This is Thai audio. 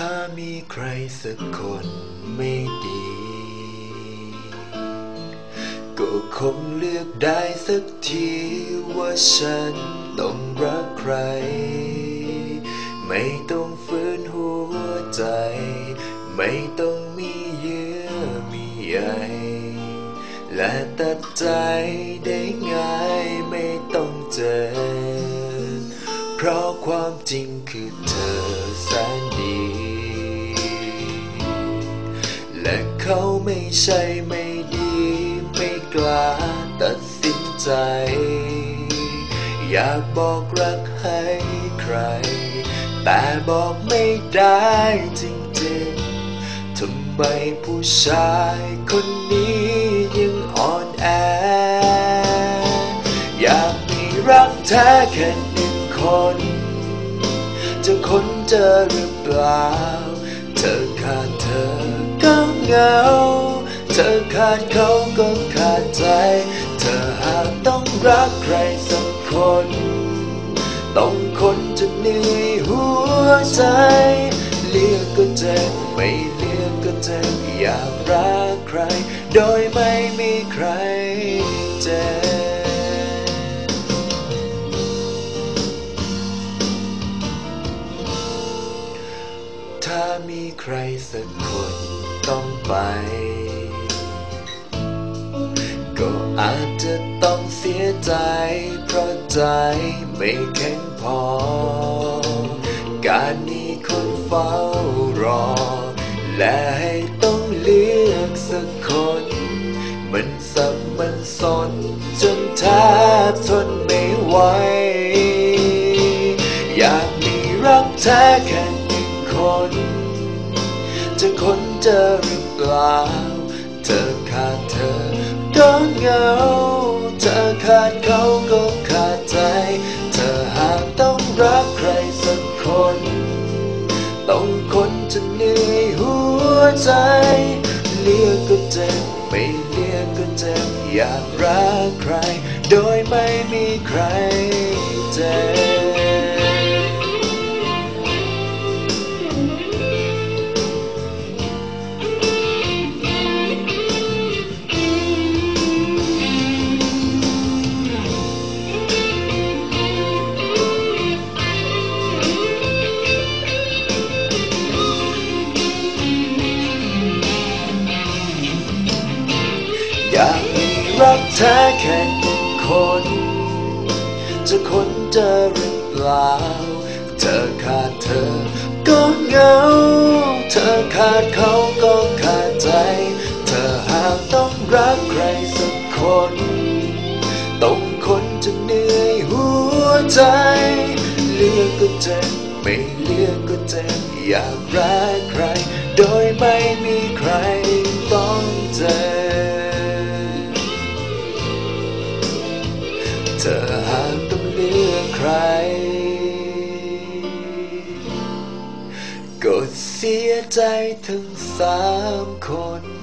ถ้ามีใครสักคนไม่ดี ก็คงเลือกได้สักทีว่าฉันต้องรักใคร ไม่ต้องฝืนหัวใจ ไม่ต้องมีเยื่อมีใยและตัดใจได้ง่ายไม่ต้องเจอ เพราะความจริงคือเธอ และเขาไม่ใช่ไม่ดี ไม่กล้าตัดสินใจ อยากบอกรักให้ใคร แต่บอกไม่ได้จริงๆทำไมผู้ชายคนนี้ยังอ่อนแอ อยากมีรักแท้แค่หนึ่งคน จะค้นเจอหรือเปล่า อขาดเธอก็เหงา เธอขาดเขาก็ขาดใจ เธอหากต้องรักใครสักคน ต้องคนจะเหนื่อยหัวใจ เลือกก็เจ็บไม่เลือกก็เจ็บอยากรักใคร โดยไม่มีใครเจ็บ มีใครสักคนต้องไป ก็อาจจะต้องเสียใจ เพราะใจไม่แข็งพอ การมีคนเฝ้ารอ และให้ต้องเลือกสักคน มันสับมันสนจนแทบทนไม่ไหว อยากมีรักแท้แค่หนึ่งคน จะคนเจอหรือเปล่า เธอขาดเธอก็เหงา เธอขาดเขาก็ขาดใจ เธอหากต้องรักใครสักคน ต้องคนจะเหนื่อยหัวใจ เลือกก็เจ็บไม่เลือกก็เจ็บอยากรักใคร โดยไม่มีใครเจ็บ รักแท้แค่หนึ่งคน จะคนเจอหรือเปล่า เธอขาดเธอก็เหงา เธอขาดเขาก็ขาดใจ เธอหากต้องรักใครสักคนต้องคนจะเหนื่อยหัวใจ เลือกก็เจ็บไม่เลือกก็เจ็บอยากรักใคร โดยไม่มีใครต้องเจ็บ ก็เสียใจทั้งสามคน